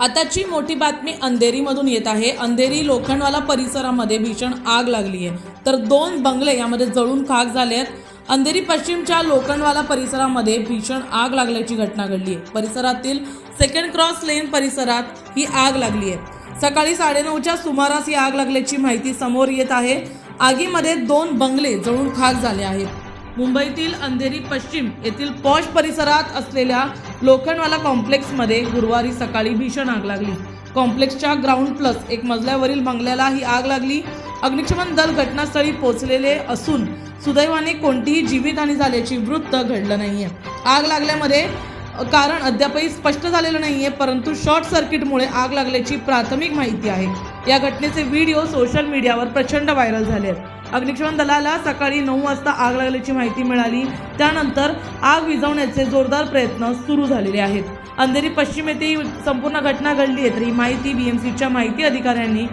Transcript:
आताची मोठी बातमी अंधेरीमधून येत आहे. अंधेरी लोखंडवाला परिसरामध्ये भीषण आग लागली आहे तर दोन बंगले यामध्ये जळून खाक झाले आहेत अंधेरी पश्चिमच्या लोखंडवाला परिसरामध्ये भीषण आग लागल्याची घटना घडली आहे परिसरातील सेकंड क्रॉस लेन परिसरात ही आग लागली आहे सकाळी साडेनऊच्या सुमारास ही आग लागल्याची माहिती समोर येत आहे. आगीमध्ये दोन बंगले जळून खाक झाले आहेत. मुंबईतील अंधेरी पश्चिम येथील पॉश परिसरात असलेल्या लोखंडवाला कॉम्प्लेक्समध्ये गुरुवारी सकाळी भीषण आग लागली. कॉम्प्लेक्सच्या ग्राउंड प्लस एक मजल्यावरील बंगल्याला ही आग लागली. अग्निशमन दल घटनास्थळी पोहोचलेले असून सुदैवाने कोणतीही जीवितहानी झाल्याची वृत्त घडलं नाहीये. आग लागल्यामध्ये कारण अद्यापही स्पष्ट झालेलं नाहीये परंतु शॉर्ट सर्किटमुळे आग लागल्याची प्राथमिक माहिती आहे. या घटनेचे व्हिडिओ सोशल मीडियावर प्रचंड व्हायरल झाले आहेत. अग्निशमन दलाला सकाळी नऊ वाजता आग लागल्याची माहिती मिळाली. त्यानंतर आग विझवण्याचे जोरदार प्रयत्न सुरू झालेले आहेत. अंधेरी पश्चिम येथे संपूर्ण घटना घडली आहे तर ही माहिती बीएमसीच्या माहिती अधिकाऱ्यांनी